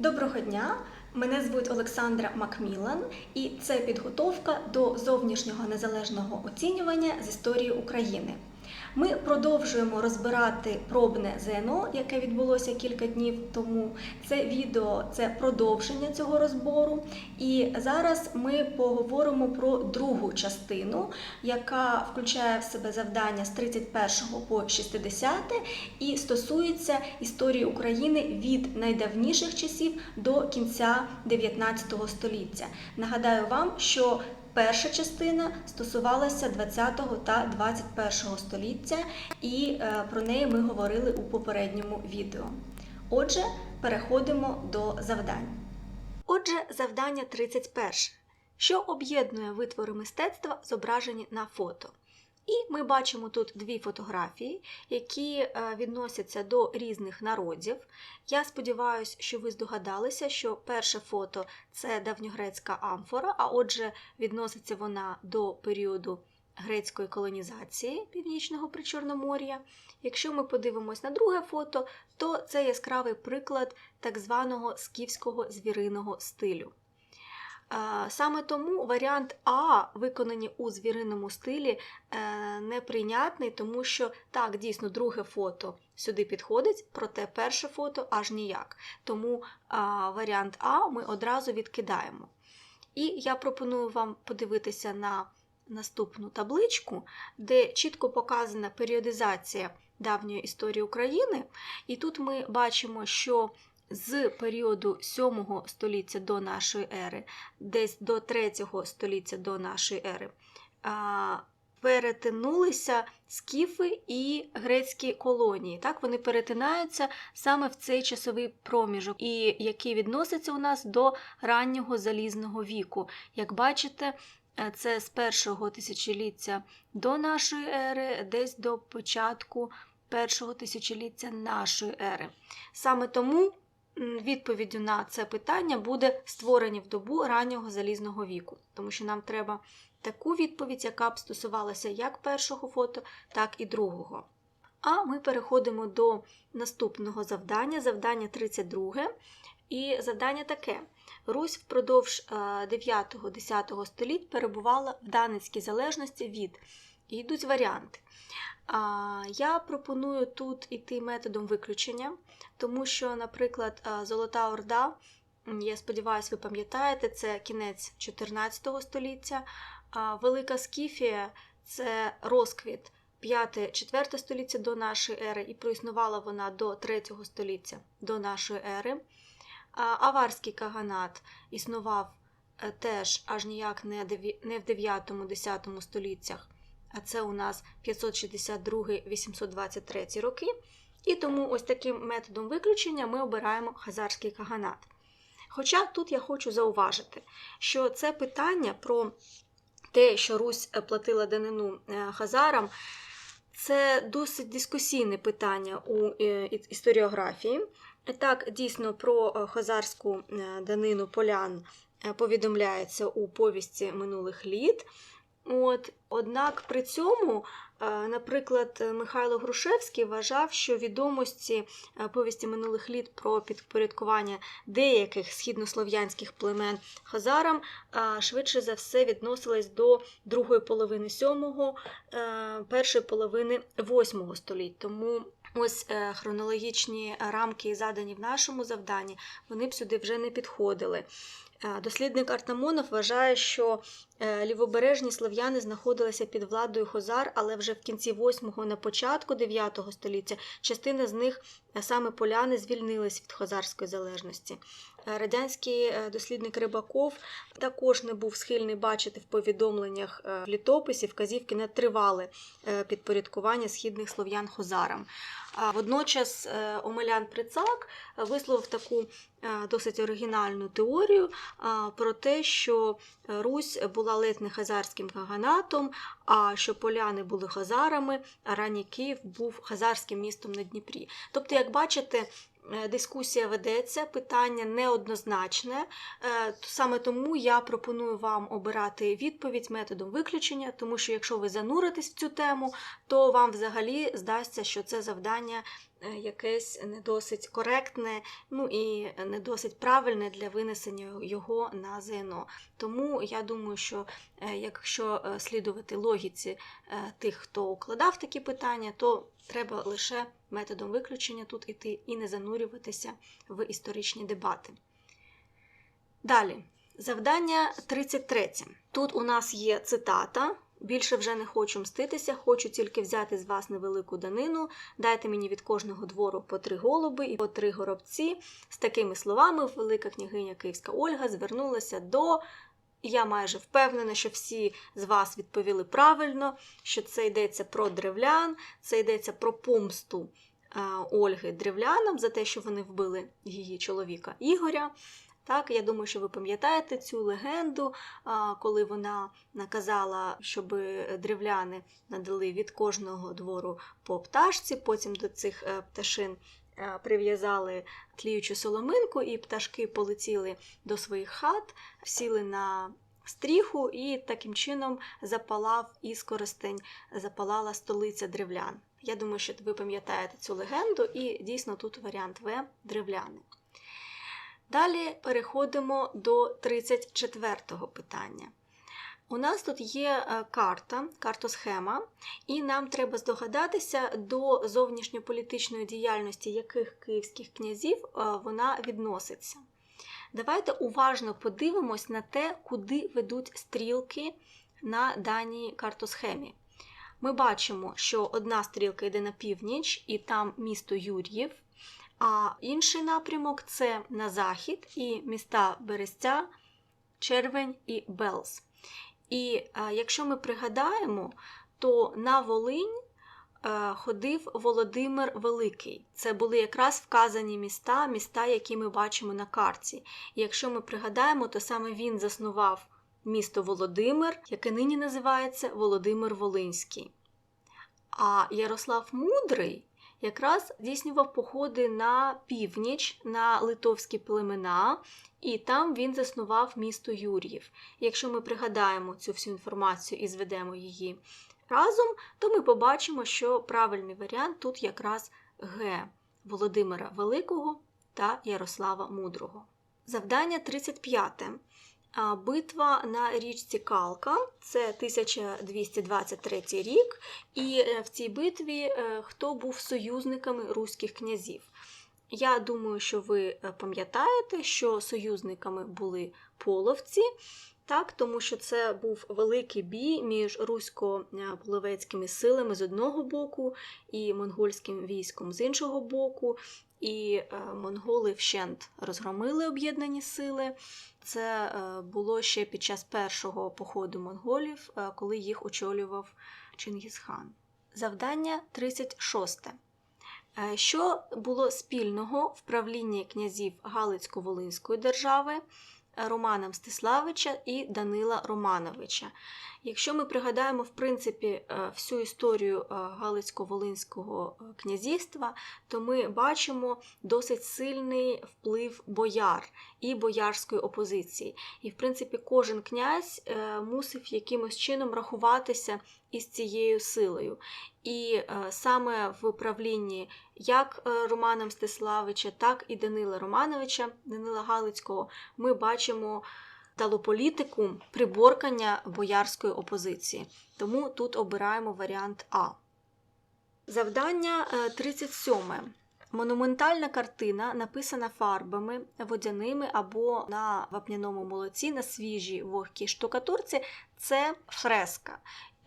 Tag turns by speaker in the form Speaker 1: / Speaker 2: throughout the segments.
Speaker 1: Доброго дня! Мене звуть Олександра Макмілан, і це підготовка до зовнішнього незалежного оцінювання з історії України. Ми продовжуємо розбирати пробне ЗНО, яке відбулося кілька днів тому. Це відео це продовження цього розбору. І зараз ми поговоримо про другу частину, яка включає в себе завдання з 31 по 60 і стосується історії України від найдавніших часів до кінця 19 століття. Нагадаю вам, що Перша частина стосувалася 20 та 21 століття, і е, про неї ми говорили у попередньому відео. Отже, переходимо до завдань. Отже, завдання 31. Що об'єднує витвори мистецтва, зображені на фото? І ми бачимо тут дві фотографії, які е, відносяться до різних народів. Я сподіваюся, що ви здогадалися, що перше фото це давньогрецька амфора, а отже, відноситься вона до періоду грецької колонізації Північного Причорномор'я. Якщо ми подивимось на друге фото, то це яскравий приклад так званого скіфського звіриного стилю. Саме тому варіант А, виконані у звіриному стилі, е, неприйнятний, тому що так, дійсно, друге фото сюди підходить, проте перше фото аж ніяк. Тому варіант А ми одразу відкидаємо. І я пропоную вам подивитися на наступну табличку, де чітко показана періодизація давньої історії України. І тут ми бачимо, що з періоду 7 століття до нашої ери, десь до 3 століття до нашої ери, перетинулися скіфи і грецькі колонії. Так, вони перетинаються саме в цей часовий проміжок, і який відноситься у нас до раннього залізного віку. Як бачите, е, це з першого тисячоліття до нашої ери, десь до початку першого тисячоліття нашої ери. Саме тому відповіддю на це питання буде створені в добу раннього залізного віку, тому що нам треба таку відповідь, яка б стосувалася як першого фото, так і другого. А ми переходимо до наступного завдання, завдання 32. І завдання таке: Русь впродовж 9-10 століть перебувала в Даницькій залежності від. Йдуть варіанти. Я пропоную тут іти методом виключення, тому що, наприклад, Золота Орда, я сподіваюся, ви пам'ятаєте, це кінець 14 століття. А Велика Скіфія це розквіт 5-4 століття до нашої ери, і проіснувала вона до 3 століття до нашої ери. Аварський каганат існував е, теж аж ніяк не в 9-10 століттях, це у нас 562-823 роки. І тому ось таким методом виключення ми обираємо хазарський каганат. Хоча тут я хочу зауважити, що це питання про те, що Русь е, платила данину е, хазарам, це досить дискусійне питання у е, історіографії. Так, дійсно, про хазарську данину полян повідомляється у повісті минулих літ. От, однак при цьому, е, наприклад, Михайло Грушевський вважав, що відомості е, повісті минулих літ про підпорядкування деяких східнослов'янських племен хазарам е, швидше за все відносились до другої половини сьомого, першої половини восьмого століть. Тому ось хронологічні рамки, задані в нашому завданні, вони б сюди вже не підходили. Е, Дослідник Артамонов вважає, що е, лівобережні слов'яни знаходилися під владою Хозар, але вже в кінці 8-го, на початку 9 століття частина з них, саме поляни, звільнились від хозарської залежності. Е, Радянський е, дослідник Рибаков також не був схильний бачити в повідомленнях е, в літописі вказівки на тривале підпорядкування східних слов'ян хозарам. Водночас Омелян Прицак висловив таку досить оригінальну теорію про те, що Русь була ледь не хазарським каганатом, а що поляни були хазарами, а ранній Київ був хазарським містом на Дніпрі. Тобто, як бачите, дискусія ведеться, питання неоднозначне. Е, Саме тому я пропоную вам обирати відповідь методом виключення, тому що якщо ви зануритесь в цю тему, то вам взагалі здасться, що це завдання е, якесь не досить коректне, ну і не досить правильне для винесення його на ЗНО. Тому я думаю, що е, якщо е, слідувати логіці тих, хто укладав такі питання, то треба лише методом виключення тут іти і не занурюватися в історичні дебати. Далі, завдання 33. Тут у нас є цитата. Більше вже не хочу мститися, хочу тільки взяти з вас невелику данину. Дайте мені від кожного двору по три голуби і по три горобці. З такими словами велика княгиня Київська Ольга звернулася до. Я майже впевнена, що всі з вас відповіли правильно, що це йдеться про древлян, це йдеться про помсту е, Ольги древлянам за те, що вони вбили її чоловіка Ігоря. Так, Я думаю, що ви пам'ятаєте цю легенду, коли вона наказала, щоб древляни надали від кожного двору по пташці, потім до цих е, пташин е, прив'язали тліючу соломинку, і пташки полетіли до своїх хат, сіли на стріху, і таким чином запалав іскоростень, запалала столиця древлян. Я думаю, що ви пам'ятаєте цю легенду, і дійсно тут варіант В древляни. Далі переходимо до 34-го питання. У нас тут є е, карта, картосхема, і нам треба здогадатися, до зовнішньополітичної діяльності яких київських князів е, вона відноситься. Давайте уважно подивимось на те, куди ведуть стрілки на даній картосхемі. Ми бачимо, що одна стрілка йде на північ, і там місто Юр'їв. А інший напрямок це на захід і міста Берестя, Червень і Белз. І а, якщо ми пригадаємо, то на Волинь а, ходив Володимир Великий. Це були якраз вказані міста, міста, які ми бачимо на карті. І якщо ми пригадаємо, то саме він заснував місто Володимир, яке нині називається Володимир Волинський. А Ярослав Мудрий якраз здійснював походи на північ, на литовські племена, і там він заснував місто Юр'їв. Якщо ми пригадаємо цю всю інформацію і зведемо її разом, то ми побачимо, що правильний варіант тут якраз Г Володимира Великого та Ярослава Мудрого. Завдання 35. Битва на річці Калка, це 1223 рік, і е, в цій битві е, хто був союзниками руських князів. Я думаю, що ви е, пам'ятаєте, що союзниками були половці, так, тому що це був великий бій між русько-половецькими силами з одного боку і монгольським військом з іншого боку. І монголи вщент розгромили об'єднані сили. Це е, було ще під час першого походу монголів, е, коли їх очолював Чингісхан. Завдання 36. Е, що було спільного в правлінні князів Галицько-Волинської держави Романа Мстиславича і Данила Романовича? Якщо ми пригадаємо, в принципі, е, всю історію е, Галицько-Волинського е, князівства, то ми бачимо досить сильний вплив бояр і боярської опозиції. І, в принципі, кожен князь мусив якимось чином рахуватися із цією силою. І саме в правлінні як Романа Мстиславича, так і Данила Романовича, Данила Галицького, ми бачимо стало політику приборкання боярської опозиції. Тому тут обираємо варіант А. Завдання 37. Е, Монументальна картина написана фарбами водяними або на вапняному молоці на свіжій вогкій штукатурці це фреска.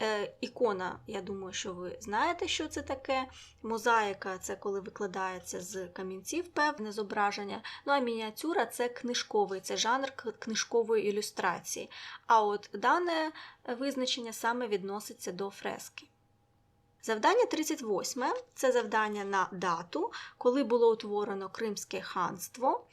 Speaker 1: Е, ікона, я думаю, що ви знаєте, що це таке. Мозаїка це коли викладається з камінців певне зображення. Ну а мініатюра це книжковий, це жанр книжкової ілюстрації. А от дане визначення саме відноситься до фрески. Завдання 38 це завдання на дату, коли було утворено Кримське ханство.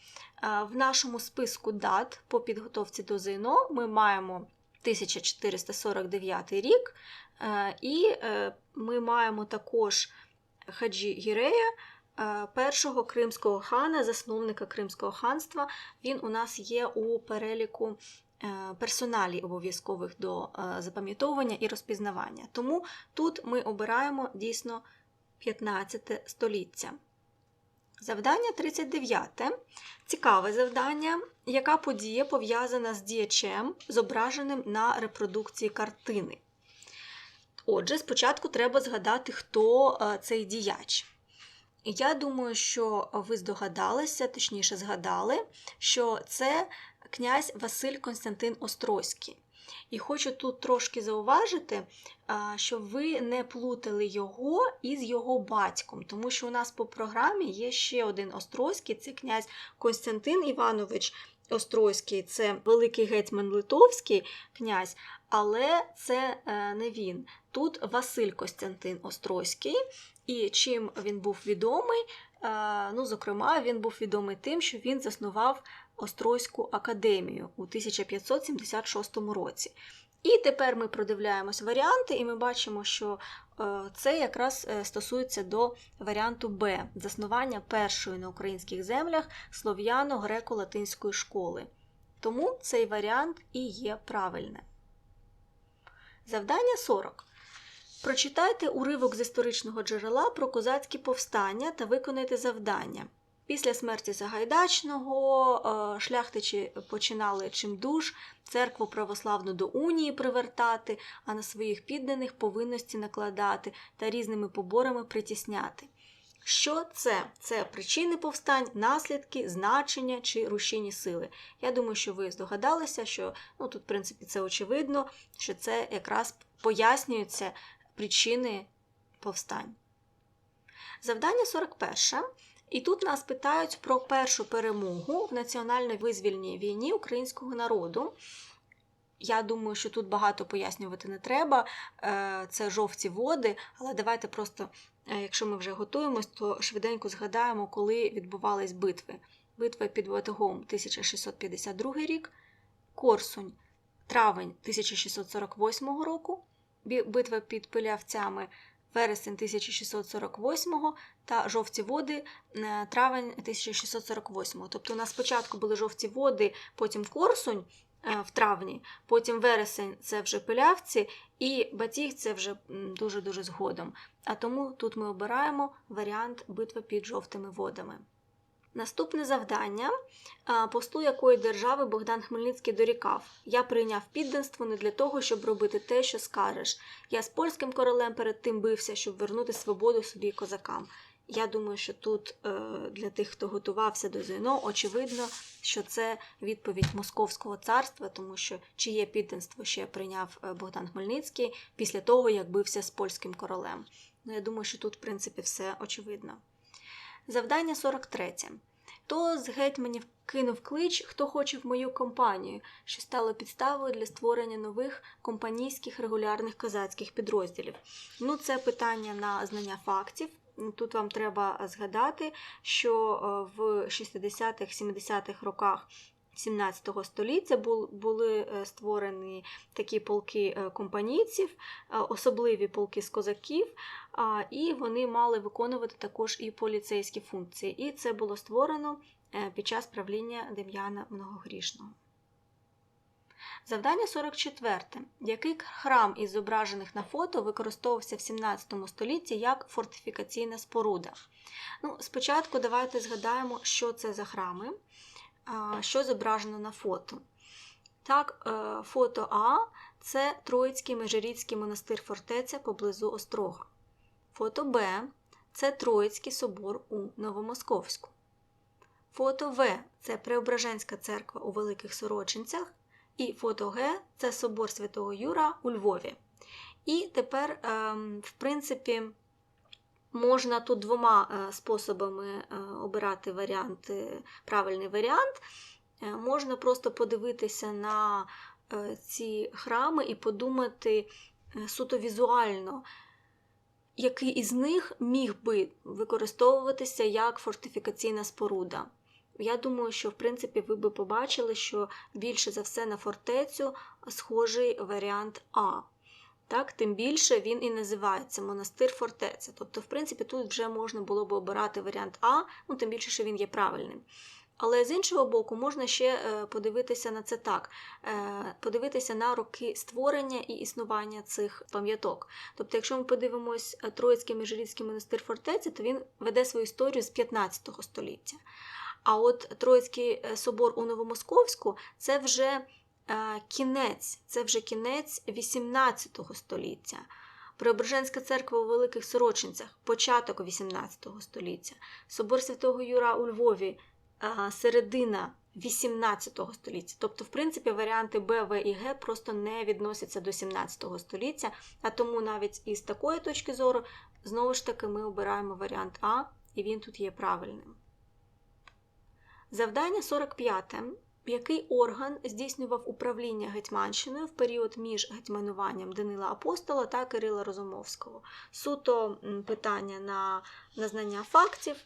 Speaker 1: Е, в нашому списку дат по підготовці до ЗНО ми маємо 1449 рік, е, і е, ми маємо також Хаджі Гірея, е, першого кримського хана, засновника Кримського ханства. Він у нас є у переліку персоналі обов'язкових до запам'ятовування і розпізнавання. Тому тут ми обираємо дійсно 15 століття. Завдання 39. Цікаве завдання. Яка подія пов'язана з діячем, зображеним на репродукції картини? Отже, спочатку треба згадати, хто е, цей діяч. Я думаю, що ви здогадалися, точніше згадали, що це князь Василь Константин Острозький. І хочу тут трошки зауважити, щоб ви не плутали його із його батьком, тому що у нас по програмі є ще один Острозький, це князь Константин Іванович Острозький, це великий гетьман Литовський князь, але це е, не він. Тут Василь Костянтин Острозький, і чим він був відомий? Е, Ну, зокрема, він був відомий тим, що він заснував Острозьку академію у 1576 році. І тепер ми продивляємось варіанти, і ми бачимо, що е, це якраз е, стосується до варіанту Б заснування першої на українських землях слов'яно-греко-латинської школи. Тому цей варіант і є правильним. Завдання 40. Прочитайте уривок з історичного джерела про козацькі повстання та виконайте завдання. Після смерті Сагайдачного е, шляхтичі починали чимдуж церкву православну до унії привертати, а на своїх підданих повинності накладати та різними поборами притісняти. Що це? Це причини повстань, наслідки, значення чи рушійні сили. Я думаю, що ви здогадалися, що ну тут, в принципі, це очевидно, що це якраз пояснюються причини повстань. Завдання 41. І тут нас питають про першу перемогу в національно-визвільній війні українського народу. Я думаю, що тут багато пояснювати не треба. Е, Це жовті води, але давайте просто, е, якщо ми вже готуємось, то швиденько згадаємо, коли відбувались битви. Битва під Ватагом 1652 рік, Корсунь, травень 1648 року, битва під Пилявцями вересень 1648 та жовті води е, травень 1648. Тобто у нас спочатку були жовті води, потім Корсунь е, в травні, потім вересень це вже пилявці, і батіг це вже дуже-дуже згодом. А тому тут ми обираємо варіант битви під жовтими водами. Наступне завдання, посту якої держави Богдан Хмельницький дорікав. Я прийняв підданство не для того, щоб робити те, що скажеш. Я з польським королем перед тим бився, щоб вернути свободу собі козакам. Я думаю, що тут е, для тих, хто готувався до ЗНО, очевидно, що це відповідь Московського царства, тому що чиє підданство ще прийняв е, Богдан Хмельницький після того, як бився з польським королем. Ну, я думаю, що тут, в принципі, все очевидно. Завдання 43. Хто з гетьманів кинув клич, хто хоче в мою компанію, що стало підставою для створення нових компанійських регулярних козацьких підрозділів. Ну, це питання на знання фактів. Тут вам треба згадати, що е, в 60-х-70-х роках 17 століття були е, створені такі полки е, компанійців, особливі полки з козаків, і вони мали виконувати також і поліцейські функції. І це було створено під час правління Дем'яна Многогрішного. Завдання 44. Який храм із зображених на фото використовувався в 17 столітті як фортифікаційна споруда? Ну, Спочатку давайте згадаємо, що це за храми, що зображено на фото. Так, е, фото А це Троїцький Межиріцький монастир фортеця поблизу Острога. Фото Б це Троїцький собор у Новомосковську. Фото В це Преображенська церква у Великих Сорочинцях. І фото Г це собор Святого Юра у Львові. І тепер, ем, в принципі, можна тут двома е, способами е, обирати варіант, правильний варіант. Е, можна просто подивитися на ці храми і подумати суто візуально, який із них міг би використовуватися як фортифікаційна споруда. Я думаю, що в принципі ви би побачили, що більше за все на фортецю схожий варіант А. Так, Тим більше він і називається монастир фортеця. Тобто, в принципі, тут вже можна було б обирати варіант А, ну тим більше, що він є правильним. Але з іншого боку, можна ще е, подивитися на це так: е, подивитися на роки створення і існування цих пам'яток. Тобто, якщо ми подивимось е, Троїцький Межирідський монастир фортеці, то він веде свою історію з 15 століття. А от Троїцький собор у Новомосковську це вже кінець, це вже кінець 18 століття. Преображенська церква у Великих Сорочинцях, початок 18 століття, Собор Святого Юра у Львові, середина 18 століття. Тобто, в принципі, варіанти Б, В і Г просто не відносяться до 17 століття, а тому навіть із такої точки зору, знову ж таки, ми обираємо варіант А, і він тут є правильним. Завдання 45. Який орган здійснював управління Гетьманщиною в період між гетьмануванням Данила Апостола та Кирила Розумовського? Суто питання на, на знання фактів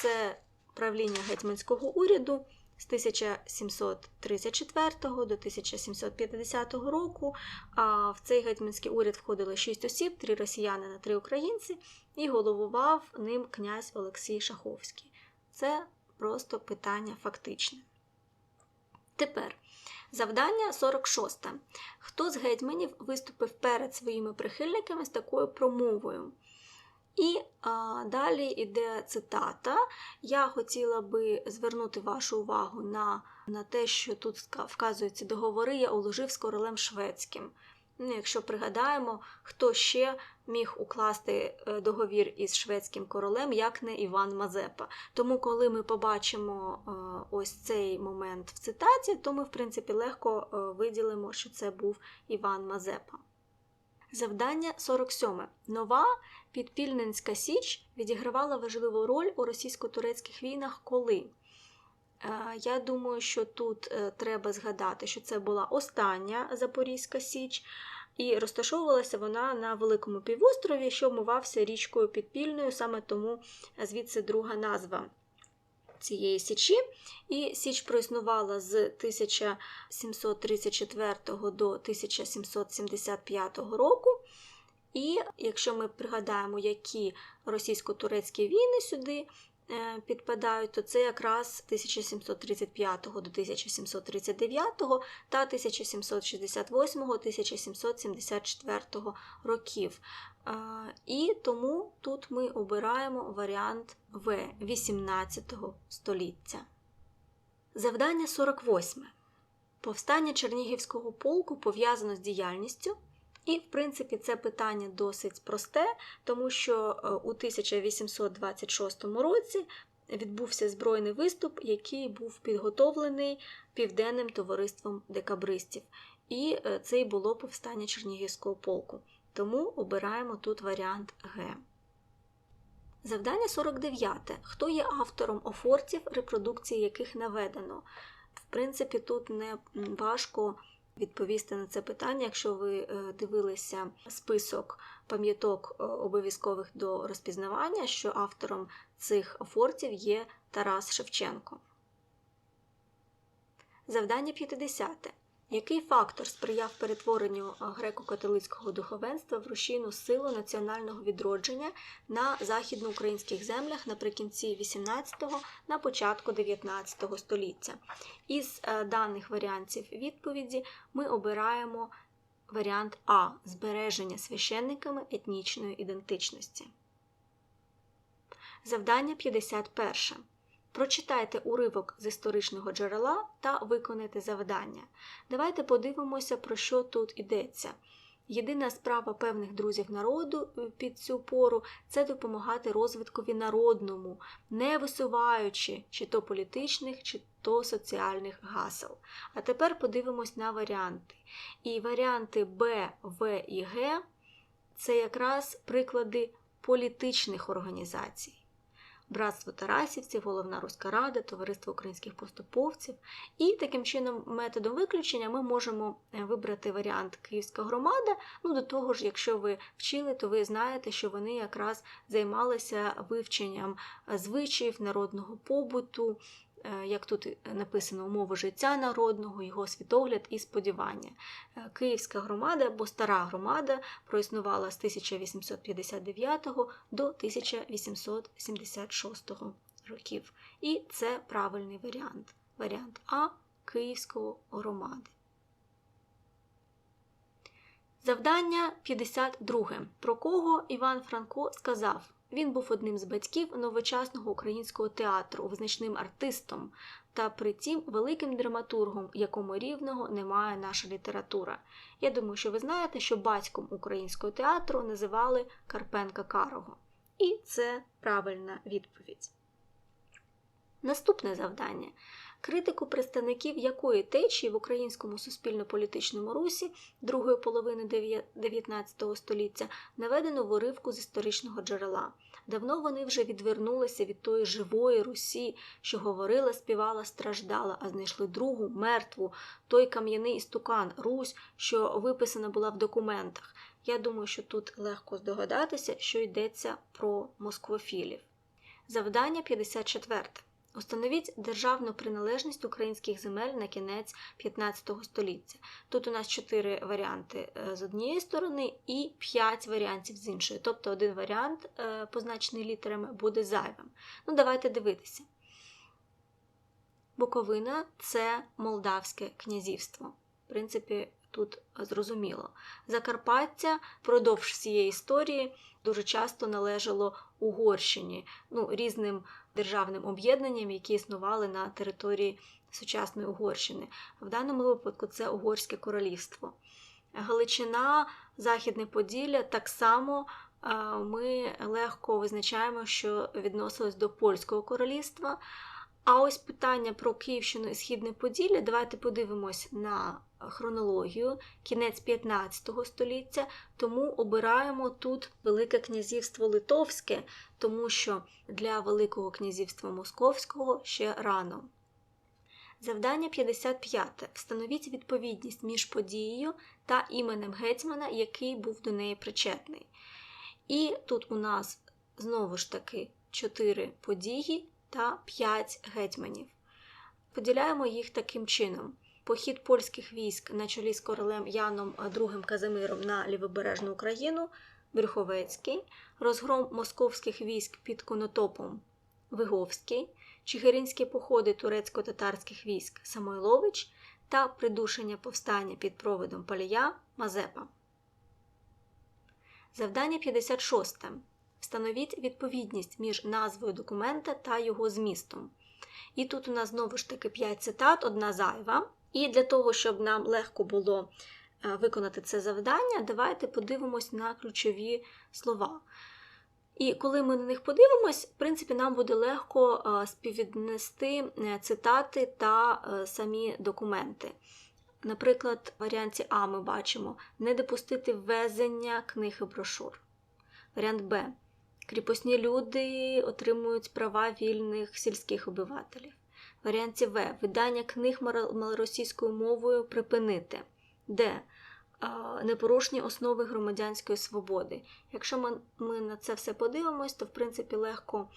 Speaker 1: це правління гетьманського уряду з 1734 до 1750 року. В цей гетьманський уряд входило 6 осіб, 3 росіяни на 3 українці, і головував ним князь Олексій Шаховський. Це просто питання фактичне. Тепер завдання 46. Хто з гетьманів виступив перед своїми прихильниками з такою промовою? І а, далі йде цитата. Я хотіла би звернути вашу увагу на, на те, що тут вказуються договори, я уложив з королем шведським. Ну, якщо пригадаємо, хто ще міг укласти е, договір із шведським королем, як не Іван Мазепа. Тому, коли ми побачимо е, ось цей момент в цитаті, то ми, в принципі, легко е, виділимо, що це був Іван Мазепа. Завдання 47. Нова Підпільненська Січ відігравала важливу роль у російсько-турецьких війнах коли? Я думаю, що тут треба згадати, що це була остання Запорізька Січ, і розташовувалася вона на Великому півострові, що вмивався річкою Підпільною, саме тому звідси друга назва цієї січі. І Січ проіснувала з 1734 до 1775 року. І якщо ми пригадаємо, які російсько-турецькі війни сюди підпадають, то це якраз з 1735 до 1739 та 1768-1774 років. Е, І тому тут ми обираємо варіант В 18 століття. Завдання 48. Повстання Чернігівського полку пов'язано з діяльністю. І, в принципі, це питання досить просте, тому що е, у 1826 році відбувся збройний виступ, який був підготовлений Південним товариством декабристів. І е, це й було повстання Чернігівського полку. Тому обираємо тут варіант Г. Завдання 49. Хто є автором офортів, репродукції яких наведено? В принципі, тут не важко відповісти на це питання, якщо ви е, дивилися список пам'яток е, обов'язкових до розпізнавання, що автором цих фортів є Тарас Шевченко. Завдання 50. Який фактор сприяв перетворенню греко-католицького духовенства в рушійну силу національного відродження на західноукраїнських землях наприкінці 18-го, на початку 19 століття? Із е, даних варіантів відповіді ми обираємо варіант А збереження священниками етнічної ідентичності. Завдання 51. Прочитайте уривок з історичного джерела та виконайте завдання. Давайте подивимося, про що тут йдеться. Єдина справа певних друзів народу е, під цю пору це допомагати розвиткові народному, не висуваючи чи то політичних, чи то соціальних гасел. А тепер подивимось на варіанти. І варіанти Б, В і Г це якраз приклади політичних організацій. Братство Тарасівців, Головна Руська Рада, Товариство українських поступовців. І таким чином, методом виключення, ми можемо е, вибрати варіант Київська громада. Ну, до того ж, якщо ви вчили, то ви знаєте, що вони якраз займалися вивченням е, звичаїв народного побуту, як тут написано, умови життя народного, його світогляд і сподівання. Київська громада або стара громада проіснувала з 1859 до 1876 років. І це правильний варіант. Варіант А Київської громади. Завдання 52. Про кого Іван Франко сказав? Він був одним з батьків новочасного українського театру, визначним артистом та притім великим драматургом, якому рівного немає наша література. Я думаю, що ви знаєте, що батьком українського театру називали Карпенка Карого. І це правильна відповідь. Наступне завдання. Критику представників якої течії в українському суспільно-політичному русі другої половини 19 століття наведено в уривку з історичного джерела. Давно вони вже відвернулися від тої живої Русі, що говорила, співала, страждала, а знайшли другу, мертву, той кам'яний істукан, Русь, що виписана була в документах. Я думаю, що тут легко здогадатися, що йдеться про москвофілів. Завдання 54. Установіть державну приналежність українських земель на кінець 15 століття. Тут у нас чотири варіанти з однієї сторони і п'ять варіантів з іншої. Тобто один варіант, позначений літерами, буде зайвим. Ну, давайте дивитися. Буковина це Молдавське князівство. В принципі, тут зрозуміло. Закарпаття впродовж всієї історії дуже часто належало Угорщині, ну, різним державним об'єднанням, які існували на території сучасної Угорщини. В даному випадку це Угорське королівство. Галичина, Західне Поділля так само ми легко визначаємо, що відносилось до Польського королівства. А ось питання про Київщину і Східне Поділля. Давайте подивимось на хронологію, кінець 15 століття, тому обираємо тут Велике князівство Литовське, тому що для Великого князівства Московського ще рано. Завдання 55. Встановіть відповідність між подією та іменем гетьмана, який був до неї причетний. І тут у нас знову ж таки 4 події та 5 гетьманів. Поділяємо їх таким чином: похід польських військ на чолі з королем Яном II Казимиром на лівобережну Україну Верховецький, розгром московських військ під Конотопом Виговський, чигиринські походи турецько-татарських військ Самойлович та придушення повстання під проводом Палія Мазепа. Завдання 56. Встановіть відповідність між назвою документа та його змістом. І тут у нас знову ж таки 5 цитат, одна зайва. І для того, щоб нам легко було виконати це завдання, давайте подивимось на ключові слова. І коли ми на них подивимось, в принципі, нам буде легко співвіднести цитати та самі документи. Наприклад, в варіанті А ми бачимо не допустити ввезення книг і брошур. Варіант Б. Кріпосні люди отримують права вільних сільських обивателів. Варіанті В. Видання книг малоросійською мовою припинити. Д. Непорушні основи громадянської свободи. Якщо ми, на це все подивимось, то в принципі легко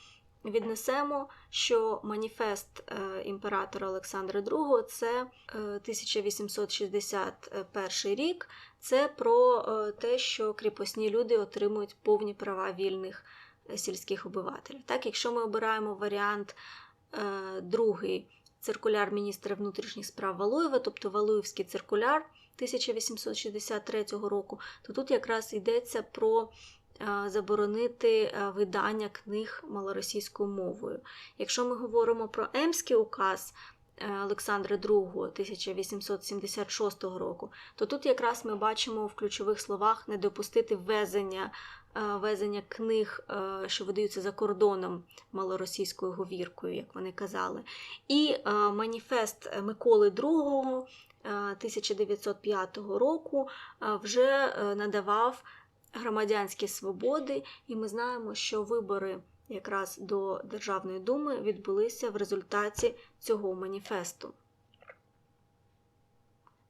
Speaker 1: віднесемо, що маніфест імператора Олександра II це 1861 рік. Це про те, що кріпосні люди отримують повні права вільних сільських обивателів. Так, Якщо ми обираємо варіант другий циркуляр міністра внутрішніх справ Валуєва, тобто Валуївський циркуляр 1863 року, то тут якраз йдеться про заборонити видання книг малоросійською мовою. Якщо ми говоримо про Емський указ Олександра II 1876 року, то тут якраз ми бачимо в ключових словах не допустити ввезення везення книг, що видаються за кордоном малоросійською говіркою, як вони казали. І маніфест Миколи II 1905 року вже надавав громадянські свободи, і ми знаємо, що вибори якраз до Державної думи відбулися в результаті цього маніфесту.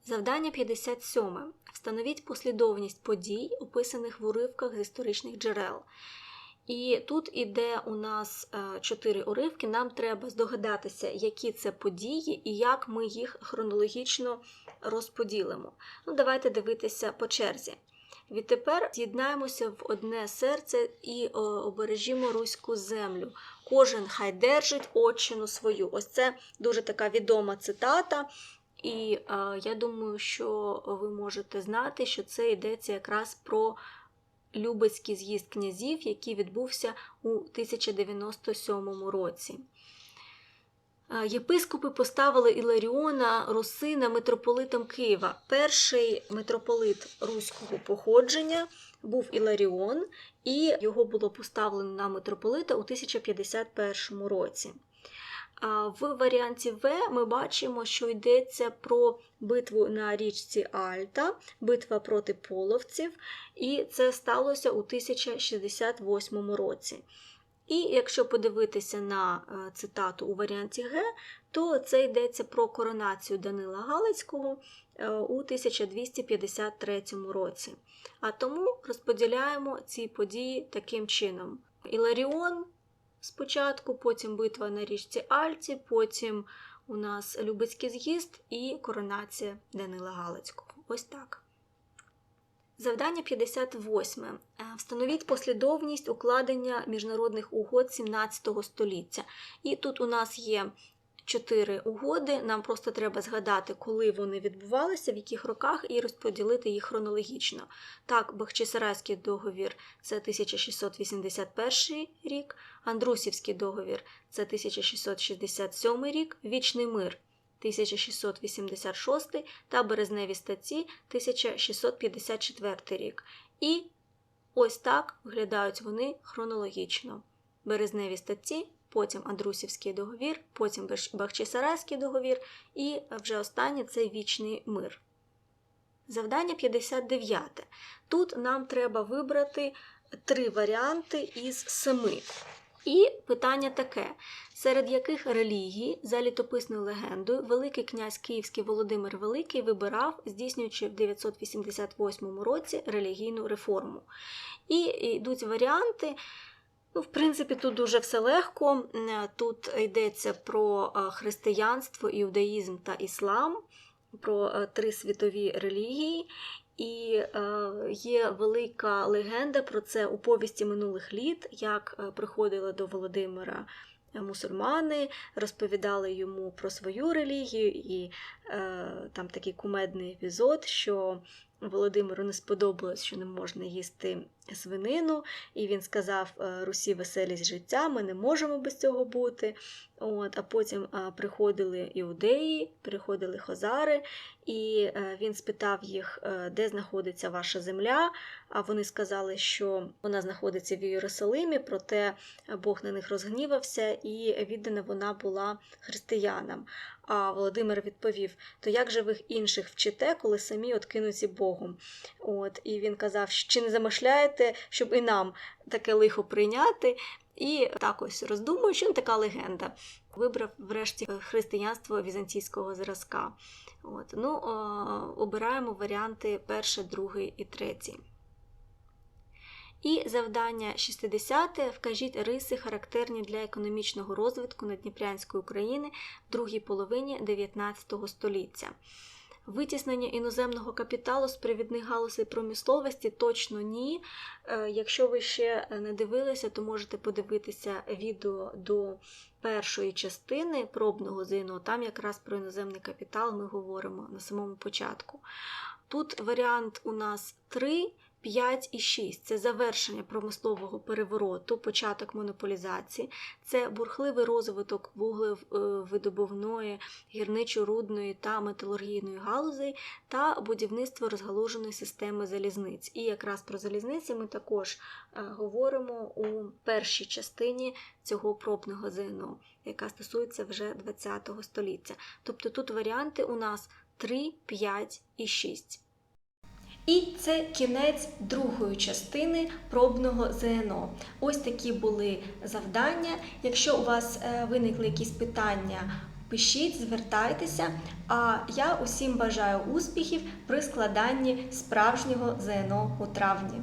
Speaker 1: Завдання 57. Встановіть послідовність подій, описаних в уривках з історичних джерел. І тут іде у нас чотири уривки. Нам треба здогадатися, які це події і як ми їх хронологічно розподілимо. Ну, Давайте дивитися по черзі. Відтепер з'єднаємося в одне серце і обережімо руську землю. Кожен хай держить отчину свою. Ось це дуже така відома цитата. І е, я думаю, що ви можете знати, що це йдеться якраз про Любецький з'їзд князів, який відбувся у 1097 році. Єпископи поставили Іларіона Русина митрополитом Києва. Перший митрополит руського походження був Іларіон, і його було поставлено на митрополита у 1051 році. В варіанті В ми бачимо, що йдеться про битву на річці Альта, битва проти половців, і це сталося у 1068 році. І якщо подивитися на е, цитату у варіанті Г, то це йдеться про коронацію Данила Галицького е, у 1253 році. А тому розподіляємо ці події таким чином: Іларіон спочатку, потім битва на річці Альті, потім у нас Любецький з'їзд і коронація Данила Галицького. Ось так. Завдання 58. Е, Встановіть послідовність укладення міжнародних угод 17 століття. І тут у нас є чотири угоди. Нам просто треба згадати, коли вони відбувалися, в яких роках, і розподілити їх хронологічно. Так, Бахчисарайський договір це 1681 рік, Андрусівський договір це 1667 рік, Вічний мир 1686 та Березневі статті 1654 рік. І ось так виглядають вони хронологічно. Березневі статті, потім Андрусівський договір, потім Бахчисарайський договір і вже останнє це Вічний мир. Завдання 59. Тут нам треба вибрати три варіанти із семи. І питання таке: серед яких релігій, за літописною легендою, Великий князь Київський Володимир Великий вибирав, здійснюючи в 988 році релігійну реформу. І йдуть варіанти. Ну, в принципі, тут дуже все легко. Тут йдеться про християнство, іудаїзм та іслам, про три світові релігії. І е, є велика легенда про це у повісті минулих літ, як е, приходили до Володимира мусульмани, розповідали йому про свою релігію, і е, там такий кумедний епізод, що Володимиру не сподобалось, що не можна їсти свинину, і він сказав Русі веселість життя, ми не можемо без цього бути. От, А потім приходили іудеї, приходили хозари, і е, він спитав їх, е, де знаходиться ваша земля. А вони сказали, що вона знаходиться в Єрусалимі, проте Бог на них розгнівався, і віддана вона була християнам. А Володимир відповів: То як же ви інших вчите, коли самі откинуті Богом? От, І він казав, чи не замишляєте, щоб і нам таке лихо прийняти. І так ось роздумую, що така легенда. Вибрав врешті християнство візантійського зразка. От. Ну, о, Обираємо варіанти перший, другий і третій. І завдання 60. Вкажіть риси, характерні для економічного розвитку Надніпрянської України в другій половині 19 століття. Витіснення іноземного капіталу з привідних галузей промисловості точно ні. Якщо ви ще не дивилися, то можете подивитися відео до першої частини пробного ЗНО. Там якраз про іноземний капітал ми говоримо на самому початку. Тут варіант у нас 3. 5 і 6 це завершення промислового перевороту, початок монополізації, це бурхливий розвиток вуглевидобувної, гірничо-рудної та металургійної галузей та будівництво розгалуженої системи залізниць. І якраз про залізниці ми також говоримо у першій частині цього пробного ЗНО, яка стосується вже ХХ століття. Тобто тут варіанти у нас 3, 5 і 6. І це кінець другої частини пробного ЗНО. Ось такі були завдання. Якщо у вас виникли якісь питання, пишіть, звертайтеся. А я усім бажаю успіхів при складанні справжнього ЗНО у травні.